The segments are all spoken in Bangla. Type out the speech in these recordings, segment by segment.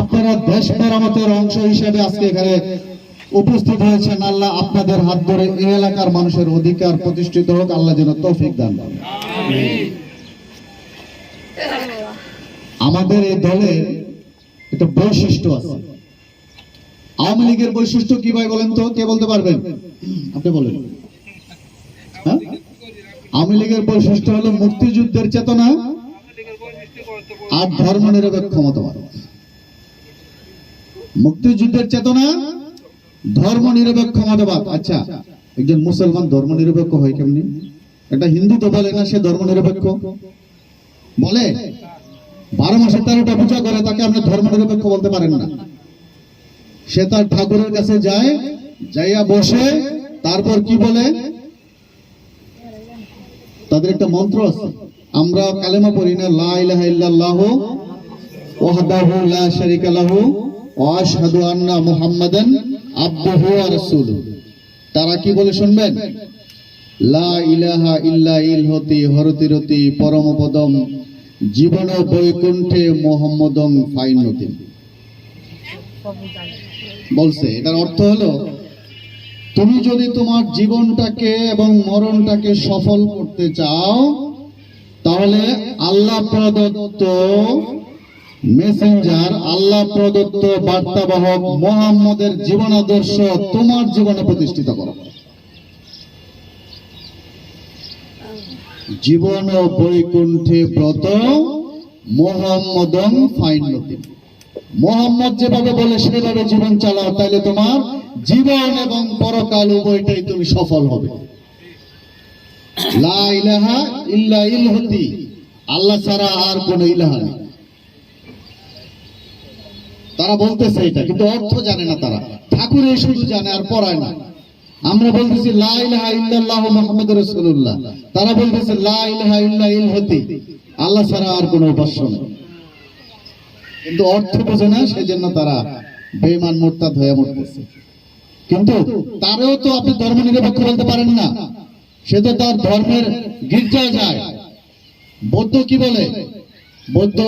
আপনারা দেশ মেরামতের অংশ হিসেবে আজকে এখানে উপস্থিত হয়েছেন। আল্লাহ আপনাদের হাত ধরে এই এলাকার মানুষের অধিকার প্রতিষ্ঠিত হোক। আল্লাহ যেন তৌফিক দান। আমাদের এই দলের একটা বৈশিষ্ট্য আছে। আওয়ামী লীগের বৈশিষ্ট্য কি ভাই বলেন তো? কে বলতে পারবেন? আপনি বলেন। হ্যাঁ? আওয়ামী লীগের বৈশিষ্ট্য হলো মুক্তিযুদ্ধের চেতনা আর ধর্ম নিরপেক্ষ মতবাদ। মুক্তিযুদ্ধের চেতনা ধর্ম নিরপেক্ষ মতবাদ। আচ্ছা একজন মুসলমান ধর্ম নিরপেক্ষ হয় কেমনি? একটা হিন্দু তো বলে না সে ধর্ম নিরপেক্ষ বলে, বারো মাসে তেরোটা পূজা করে, তাকে আপনি ধর্ম নিরপেক্ষ বলতে পারেন না। সে তার ঠাকুরের কাছে যায়, যাইয়া বসে, তারপর কি বলে? তাদের একটা মন্ত্র আছে, আমরা কালেমা পড়ি না, লা ইলাহা ইল্লাল্লাহ ওয়াহদাহু লাহু আন্না মুহাম্মাদান ওয়া তারা কি বলে শুনবেন? লা ইলাহা ইল্লা ইলহতি হরতিরতি পরমপদম জীবন বৈকুণ্ঠে ফাইনতি বলছে, এটার অর্থ হলো, তুমি যদি তোমার জীবনটাকে এবং মরণটাকে সফল করতে চাও, তাহলে আল্লাহ প্রদত্ত মেসেঞ্জার আল্লাহ প্রদত্ত বার্তাবাহক মোহাম্মদের জীবন আদর্শ তোমার জীবনে প্রতিষ্ঠিত করো। জীবন ও বৈকুণ্ঠে ব্রত মোহাম্মদং ফাইনতি মোহাম্মদ যেভাবে বলে সেভাবে জীবন চালাও তাহলে তোমার জীবন এবং পরকাল উভয়টাই তুমি সফল হবে। লা ইলাহা ইল্লা ইলহতি আল্লাহ ছাড়া আর কোন ইলাহা নেই। তারা বলতেছে এটা, কিন্তু অর্থ জানে না তারা। ঠাকুরে শুধু জানে আর পড়ায় না। আমরা বলতেছি, লা ইলাহা ইল্লাল্লাহ রাসূলুল্লাহ। তারা বলতেছে, লা ইল্লা ইলহতি আল্লাহ ছাড়া আর কোনো উপাস্য কিন্তু অর্থ বোঝে না, সেজন্য তারা বেমান মোরতাদ হয়ে মরতেছে। কিন্তু তারেও তো আপনি ধর্ম নিরপেক্ষ বলতে পারেন না। সে তো তার ধর্মের গির্জায় যায়। বৌদ্ধ কি বলে? বৌদ্ধ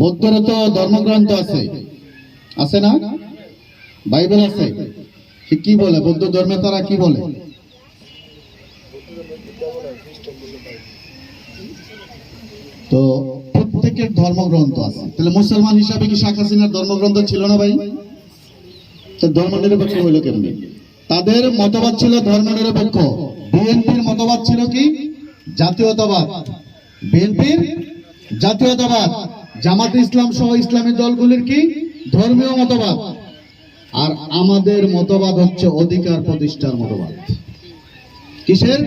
বৌদ্ধের তো ধর্মগ্রন্থ আছে। আছে না? বাইবেল আছে। কি বলে? বৌদ্ধ ধর্মে তারা কি বলে? তো প্রত্যেকের ধর্মগ্রন্থ আছে। তাহলে মুসলমান হিসাবে কি শেখ হাসিনার ধর্মগ্রন্থ ছিল না ভাই? তো ধর্ম নিরপেক্ষ হইল কেমনি? তাদের মতবাদ ছিল ধর্ম নিরপেক্ষ বিএনপির মতবাদ ছিল কি? জাতীয়তাবাদ। বিএনপির জাতীয়তাবাদ। জামাত ইসলাম সহ ইসলামী দলগুলির কি? ধর্মীয় মতবাদ। আর আমাদের মতবাদ হচ্ছে অধিকার প্রতিষ্ঠার মতবাদ। কিসের?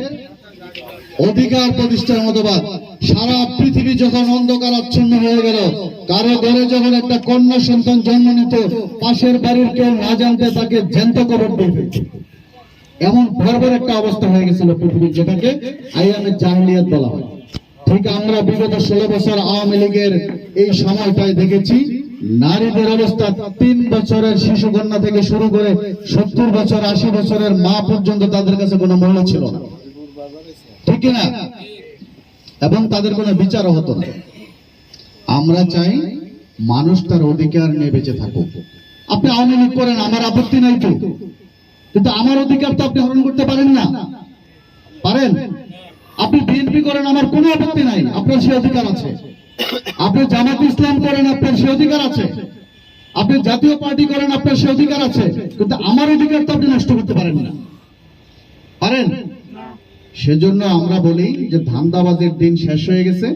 অধিকার প্রতিষ্ঠার মতবাদ। সারা পৃথিবী যখন অন্ধকার আচ্ছন্ন হয়ে গেল, কারও ঘরে যখন একটা কন্যা সন্তান জন্ম নিত, পাশের বাড়ির কেউ না জানতে তাকে জ্যান্ত কবর এমন ভয়াবহ একটা অবস্থা হয়ে গেছিল পৃথিবীর যেটাকে আইয়ামের জাহিলিয়াত বলা হয়। ঠিক আমরা বিগত ষোলো বছর আওয়ামী লীগের এই সময়টায় দেখেছি, নারীদের অবস্থা তিন বছরের শিশু কন্যা থেকে শুরু করে সত্তর বছর, আশি বছরের মা পর্যন্ত তাদের কাছে কোনো মূল্য ছিল না। ঠিক না এবং তাদের কোনো বিচারও হতো না। আমরা চাই মানুষ তার অধিকার নিয়ে বেঁচে থাকুক। আপনি আওয়ামী লীগ করেন, আমার আপত্তি নাই কিন্তু আমার অধিকার তো আপনি হরণ করতে পারেন না। পারেন? আপনি বিএনপি করেন, আমার কোনো আপত্তি নাই। আপনার সে অধিকার আছে। আপনি জামাত ইসলাম করেন, আপনার সে অধিকার আছে। আপনি জাতীয় পার্টি করেন, আপনার সে অধিকার আছে। কিন্তু আমার অধিকার তো আপনি নষ্ট করতে পারেন না। পারেন? সেজন্য আমরা বলি যে ধান্দাবাজের দিন শেষ হয়ে গেছে।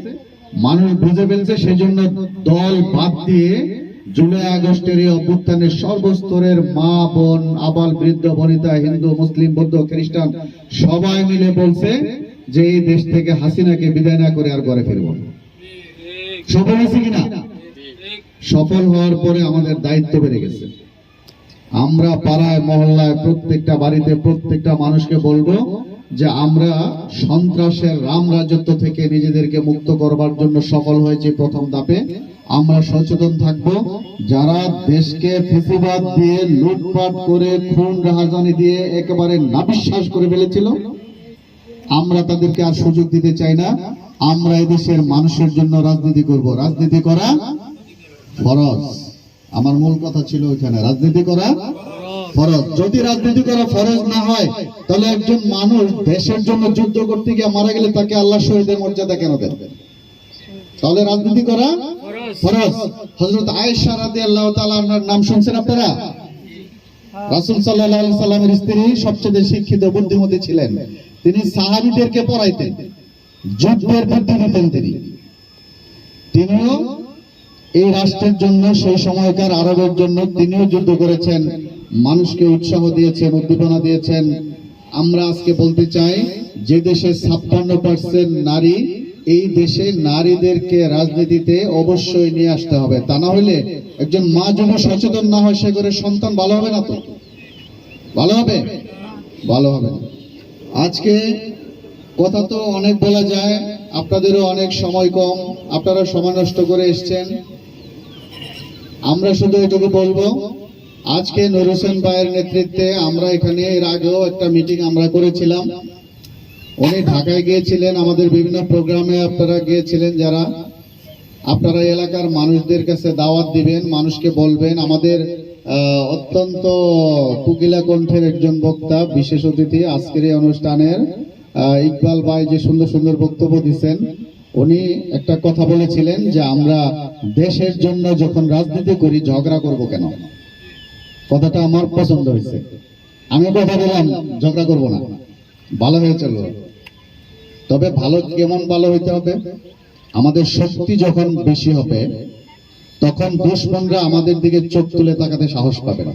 মানুষ বুঝে ফেলছে, সেজন্য দল বাদ দিয়ে জুলাই আগস্টের এই অভ্যুত্থানের সর্বস্তরের মা, বোন, আবাল বৃদ্ধ, বনিতা, হিন্দু, মুসলিম, বৌদ্ধ, খ্রিস্টান সবাই মিলে বলছে যে এই দেশ থেকে হাসিনাকে বিদায় না করে আর ঘরে ফিরব না। সফল হয়েছে কিনা? সফল হওয়ার পরে আমাদের দায়িত্ব বেড়ে গেছে। আমরা পাড়ায়, মহল্লায় প্রত্যেকটা বাড়িতে প্রত্যেকটা মানুষকে বলব যে আমরা সন্ত্রাসের রাম রাজত্ব থেকে নিজেদেরকে মুক্ত করবার জন্য সফল হয়েছে প্রথম ধাপে। আমরা সচেতন থাকব। যারা দেশকে ফেসিবাদ দিয়ে লুটপাট করে খুন, রাহাজানি দিয়ে একেবারে নাবিশ্বাস করে ফেলেছিল আমরা তাদেরকে আর সুযোগ দিতে চাই না। আমরা এদেশের মানুষের জন্য রাজনীতি করব। রাজনীতি করা ফরজ। আমার মূল কথা ছিল ওইখানে। রাজনীতি করা ফরজ। যদি রাজনীতি করা ফরজ না হয়, তাহলে একজন মানুষ দেশের জন্য যুদ্ধ করতে গিয়ে মারা গেলে তাকে আল্লাহ শহীদের মর্যাদা কেন দেন? তাহলে রাজনীতি করা ফরজ। হজরত আয়েশা রাদি আল্লাহ তাআলার নাম শুনছেন আপনারা? রাসূল আলাইহি সাল্লামের স্ত্রী সবচেয়ে শিক্ষিত, বুদ্ধিমতী ছিলেন। তিনি সাহাবিদেরকে পড়াইতেন। যুদ্ধের বুদ্ধি দিতেন তিনি। তিনিও এই রাষ্ট্রের জন্য, সেই সময়কার আরবের জন্য তিনিও যুদ্ধ করেছেন, মানুষকে উৎসাহ দিয়েছেন, উদ্দীপনা দিয়েছেন। আমরা আজকে বলতে চাই, যে দেশে ছাপ্পান্ন পার্সেন্ট নারী, এই দেশে নারীদেরকে রাজনীতিতে অবশ্যই নিয়ে আসতে হবে। তা না হলে একজন মা যদি সচেতন না হয়, সে করে সন্তান ভালো হবে না তো? ভালো হবে? ভালো হবে না। আজকে কথা তো অনেক বলা যায়, আপনাদেরও অনেক সময় কম, আপনারা সময় নষ্ট করে এসছেন। আমরা শুধু এটুকু বলব, আজকে নুর হোসেন ভাইয়ের নেতৃত্বে আমরা এখানে এর আগেও একটা মিটিং আমরা করেছিলাম। উনি ঢাকায় গিয়েছিলেন, আমাদের বিভিন্ন প্রোগ্রামে আপনারা গিয়েছিলেন যারা। আপনারা এলাকার মানুষদের কাছে দাওয়াত দিবেন, মানুষকে বলবেন, আমাদের অত্যন্ত কুকিলা কণ্ঠের একজন বক্তা, বিশেষ অতিথি আজকের এই অনুষ্ঠানের। ইকবাল ভাই যে সুন্দর সুন্দর বক্তব্য দিচ্ছেন উনি একটা কথা বলেছিলেন যে আমরা দেশের জন্য যখন রাজনীতি করি, ঝগড়া করব কেন? কথাটা আমার পছন্দ হয়েছে। আমি কথা দিলাম, ঝগড়া করব না। ভালো হয়ে চলবো তবে ভালো, কেমন ভালো হইতে হবে? আমাদের শক্তি যখন বেশি হবে তখন দুশ্মনরা আমাদের দিকে চোখ তুলে তাকাতে সাহস পাবে না।